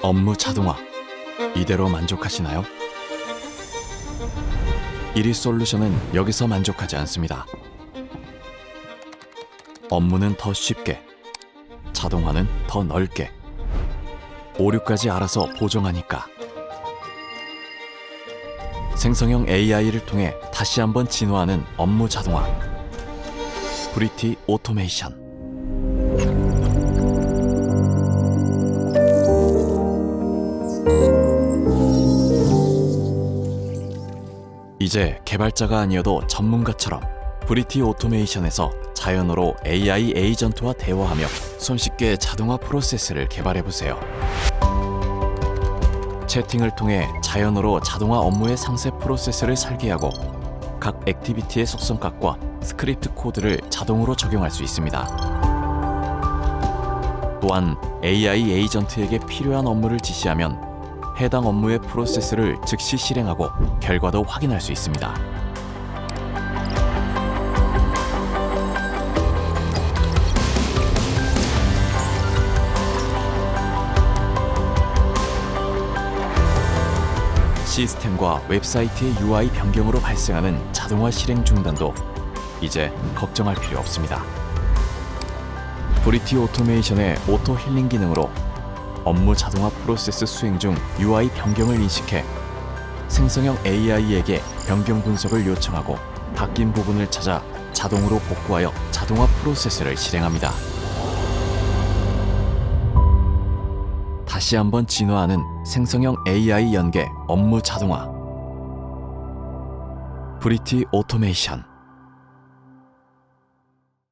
업무 자동화 이대로 만족하시나요? 1위 솔루션은 여기서 만족하지 않습니다. 업무는 더 쉽게, 자동화는 더 넓게, 오류까지 알아서 보정하니까. 생성형 AI를 통해 다시 한번 진화하는 업무 자동화. 브리티 오토메이션. 이제 개발자가 아니어도 전문가처럼 브리티 오토메이션에서 자연어로 AI 에이전트와 대화하며 손쉽게 자동화 프로세스를 개발해 보세요. 채팅을 통해 자연어로 자동화 업무의 상세 프로세스를 설계하고 각 액티비티의 속성값과 스크립트 코드를 자동으로 적용할 수 있습니다. 또한 AI 에이전트에게 필요한 업무를 지시하면 해당 업무의 프로세스를 즉시 실행하고 결과도 확인할 수 있습니다. 시스템과 웹사이트의 UI 변경으로 발생하는 자동화 실행 중단도 이제 걱정할 필요 없습니다. 브리티 오토메이션의 오토 힐링 기능으로 업무 자동화 프로세스 수행 중 UI 변경을 인식해 생성형 AI에게 변경 분석을 요청하고 바뀐 부분을 찾아 자동으로 복구하여 자동화 프로세스를 실행합니다. 다시 한번 진화하는 생성형 AI 연계 업무 자동화. 브리티 오토메이션